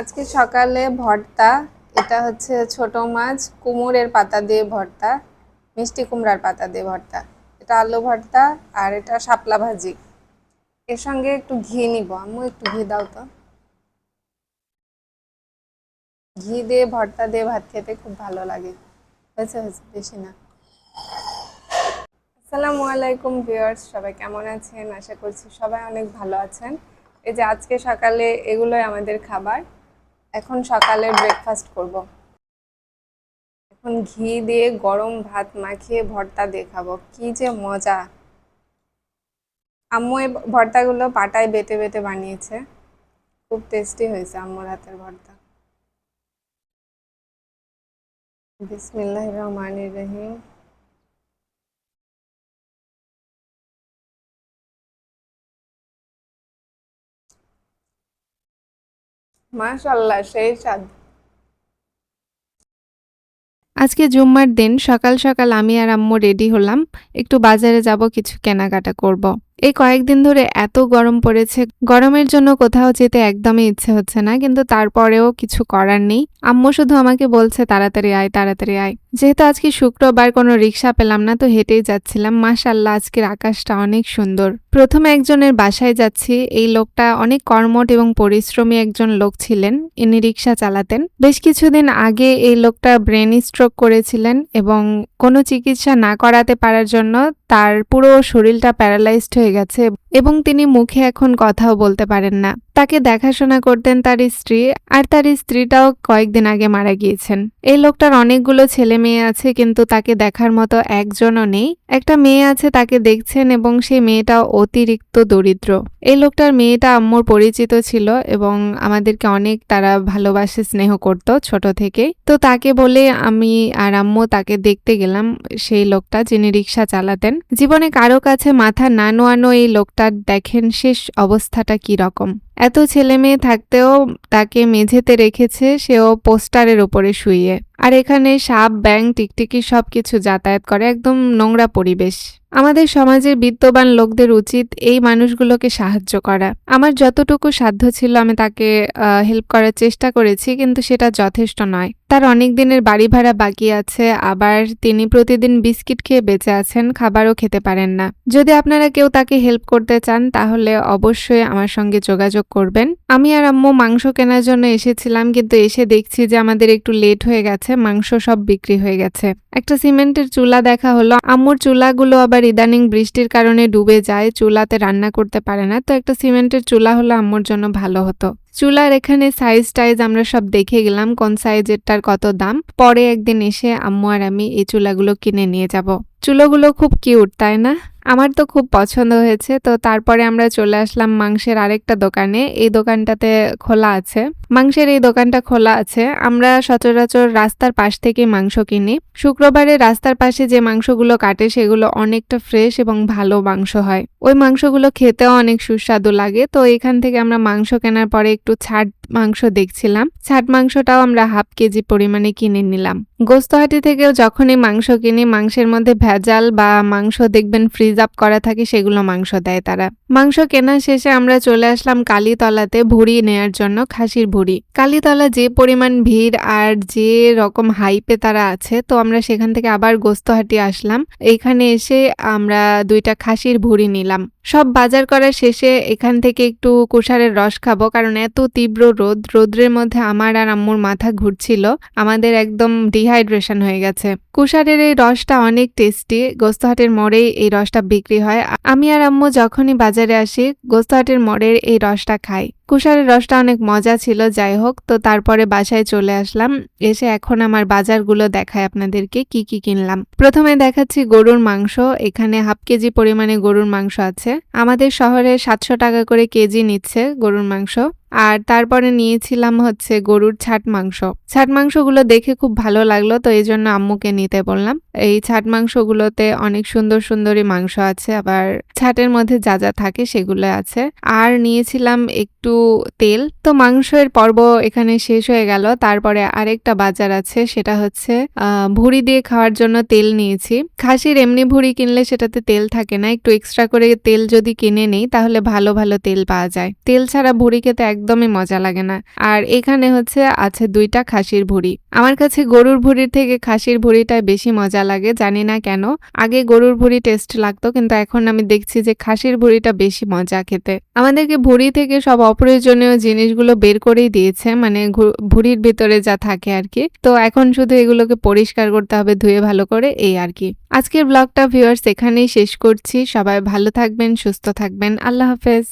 আজকে সকালে ভর্তা, এটা হচ্ছে ছোট মাছ কুমড়ের পাতা দিয়ে ভর্তা, মিষ্টি কুমড়ার পাতা দিয়ে ভর্তা। এটা আলু ভর্তা আর এটা শাপলা ভাজি। এর সঙ্গে একটু ঘি নিব। আম্মু, একটু ঘি দাও তো। ঘি দিয়ে ভর্তা দিয়ে ভাত খেতে খুব ভালো লাগে। হয়েছে হয়েছে, বেশি না। আসসালামু আলাইকুম ভিউয়ার্স, সবাই কেমন আছেন? আশা করছি সবাই অনেক ভালো আছেন। এই যে আজকে সকালে এগুলোই আমাদের খাবার। এখন সকালে ব্রেকফাস্ট করব। এখন ঘি দিয়ে গরম ভাত মাখিয়ে ভর্তা দিয়ে খাব কি যে মজা। আম্মু এই ভর্তাগুলো পাটায় বেটে বেটে বানিয়েছে। খুব টেস্টি হয়েছে আম্মুর হাতের ভর্তা। বিসমিল্লাহ রহমানির রহিম। মাশাল্লাহ সেই স্বাদ আজকে জুম্মার দিন সকাল সকাল আমি আর আম্মু রেডি হলাম, একটু বাজারে যাব, কিছু কেনাকাটা করব। এই কয়েকদিন ধরে এত গরম পড়েছে। গরমের জন্য কোথাও যেতে একদমই ইচ্ছে হচ্ছে না, কিন্তু তারপরেও কিছু করার নেই। আম্মু শুধু আমাকে বলছে, তাড়াতাড়ি আয় তাড়াতাড়ি আয়। যেহেতু আজকে শুক্রবার, কোনো রিক্সা পেলাম না, তো হেঁটেই যাচ্ছিলাম। মাশাল্লাহ আজকের আকাশটা অনেক সুন্দর। প্রথমে একজনের বাসায় যাচ্ছি। এই লোকটা অনেক কর্মট এবং পরিশ্রমী একজন লোক ছিলেন। ইনি রিক্সা চালাতেন। বেশ কিছুদিন আগে এই লোকটা ব্রেন স্ট্রোক করেছিলেন এবং কোনো চিকিৎসা না করাতে পারার জন্য তার পুরো শরীরটা প্যারালাইজড হয়ে গেছে এবং তিনি মুখে এখন কথাও বলতে পারেন না। তাকে দেখাশোনা করতেন তার স্ত্রী, আর তার স্ত্রীটাও কয়েকদিন আগে মারা গিয়েছেন। এই লোকটার অনেকগুলো ছেলে মেয়ে আছে, কিন্তু তাকে দেখার মতো একজনও নেই। একটা মেয়ে আছে, তাকে দেখছেন এবং সেই মেয়েটাও অতিরিক্ত দরিদ্র। এই লোকটার মেয়েটা আম্মুর পরিচিত ছিল এবং আমাদেরকে অনেক তারা ভালোবাসে, স্নেহ করত ছোট থেকে। তো তাকে বলে আমি আর আম্মু তাকে দেখতে গেলাম, সেই লোকটা যিনি রিক্সা চালাতেন। জীবনে কারও কাছে মাথা না নোয়ানো এই লোকটার দেখেন শেষ অবস্থাটা কি রকম এত ছেলে মেয়ে থাকতেও তাকে মেঝেতে রেখেছে, সেও পোস্টারের ওপরে শুয়ে আর এখানে সাপ ব্যাং টিকটিকি সব কিছু যাতায়াত করে, একদম নোংরা পরিবেশ। আমাদের সমাজের বিত্তবান লোকদের উচিত এই মানুষগুলোকে সাহায্য করা। আমার যতটুকু সাধ্য ছিল আমি তাকে হেল্প করার চেষ্টা করেছি, কিন্তু সেটা যথেষ্ট নয়। তার অনেক দিনের বাড়ি ভাড়া বাকি আছে, আবার তিনি প্রতিদিন বিস্কিট খেয়ে বেঁচে আছেন, খাবারও খেতে পারেন না। যদি আপনারা কেউ তাকে হেল্প করতে চান, তাহলে অবশ্যই আমার সঙ্গে যোগাযোগ করবেন। আমি আর আম্মু মাংস কেনার জন্য এসেছিলাম, কিন্তু এসে দেখছি যে আমাদের একটু লেট হয়ে গেছে, মাংস সব বিক্রি হয়ে গেছে। একটা সিমেন্টের চুলা দেখা হলো, আম্মুর চুলাগুলো আবার ইদানিং বৃষ্টির কারণে ডুবে যায়, চুলাতে রান্না করতে পারে না। তো একটা সিমেন্টের চুলা হলো আম্মুর জন্য ভালো হতো। চুলার এখানে সাইজ টাইজ আমরা সব দেখে গেলাম, কোন সাইজেরটার কত দাম। পরে একদিন এসে আম্মু আর আমি এই চুলাগুলো কিনে নিয়ে যাব। চুলোগুলো খুব কিউট তাই না? আমার তো খুব পছন্দ হয়েছে, তো তারপরে আমরা চলে আসলাম মাংসের আরেকটা দোকানে। এই দোকানটাতে খোলা আছে। মাংসের এই দোকানটা খোলা আছে। আমরা সচরাচর রাস্তার পাশ থেকে মাংস কিনি। শুক্রবারে রাস্তার পাশে যে মাংসগুলো কাটে, সেগুলো অনেকটা ফ্রেশ এবং ভালো মাংস হয়। ওই মাংসগুলো খেতেও অনেক সুস্বাদু লাগে। তো এখান থেকে আমরা মাংস কেনার পরে ছাট মাংস দেখছিলাম। ছাট মাংসটাও আমরা হাফ কেজি পরিমাণে কিনে নিলাম। গোস্তহাটি থেকেও যখনই মাংস কিনি, মাংসের মধ্যে ভেজাল বা মাংস দেখবেন ফ্রিজ আপ করা থাকে, সেগুলো মাংস দেয় তারা। মাংস কেনা শেষে আমরা চলে আসলাম কালীতলাতে ভুড়ি নেয়ার জন্য, খাসির ভুড়ি। কালীতলা যে পরিমাণ ভিড় আর যে রকম হাইপে তারা আছে, তো আমরা সেখান থেকে আবার গোস্তহাটি আসলাম। এখানে এসে আমরা দুইটা খাসির ভুড়ি নিলাম। সব বাজার করার শেষে এখান থেকে একটু কুষারের রস খাব, কারণ এত তীব্র রোদ, রোদ্রের মধ্যে আমার আর আম্মুর মাথা ঘুরছিল। আমাদের একদম ডিহাইড্রেশন হয়ে গেছে। কুষারের এই রসটা অনেক টেস্টি গোস্তহাটের মোড়েই এই রসটা বিক্রি হয়। আমি আর আম্মু যখনই বাজারে আসি, গোস্তহাটের মোড়ের এই রসটা খাই। কুষারের রসটা অনেক মজা ছিল, যাই হোক। তো তারপরে বাসায় চলে আসলাম। এসে এখন আমার বাজারগুলো দেখায় আপনাদেরকে, কি কি কিনলাম। প্রথমে দেখাচ্ছি গরুর মাংস। এখানে হাফ কেজি পরিমাণে গরুর মাংস আছে। আমাদের শহরে সাতশো টাকা করে কেজি নিচ্ছে গরুর মাংস। আর তারপরে নিয়েছিলাম হচ্ছে গরুর ছাট মাংস। ছাট মাংসগুলো দেখে খুব ভালো লাগল, তো এই জন্য আম্মুকে নিতে বললাম। এই ছাট মাংসগুলোতে অনেক সুন্দর সুন্দরী মাংস আছে, আবার ছাটের মধ্যে যা যা থাকে সেগুলো আছে। আর নিয়েছিলাম একটু তেল। তো মাংসের পর্ব এখানে শেষ হয়ে গেল। তারপরে আরেকটা বাজার আছে, সেটা হচ্ছে ভুড়ি দিয়ে খাওয়ার জন্য তেল নিয়েছি। খাসির এমনি ভুড়ি কিনলে সেটাতে তেল থাকে না। একটু এক্সট্রা করে তেল যদি কিনে নেই, তাহলে ভালো ভালো তেল পাওয়া যায়। তেল ছাড়া ভুড়ি খেতে একদমই মজা লাগে না। আর এখানে হচ্ছে, আছে দুইটা খাসির ভুড়ি। আমার কাছে গরুর ভুড়ির থেকে খাসির ভুড়িটাই বেশি মজা লাগে, জানি না কেন। আগে গরুর ভুড়ি টেস্ট লাগতো, কিন্তু এখন আমি দেখছি যে খাসির ভুড়িটা বেশি মজা খেতে। আমাদেরকে ভুড়ি থেকে সব অপ্রয়োজনীয় জিনিসগুলো বের করেই দিয়েছে মানে ভুড়ির ভিতরে যা থাকে আর কি। তো এখন শুধু এগুলোকে পরিষ্কার করতে হবে, ধুয়ে ভালো করে, এই আর কি। আজকের ব্লগটা ভিউয়ার্স এখানেই শেষ করছি, সবাই ভালো থাকবেন, সুস্থ থাকবেন, আল্লাহ হাফেজ।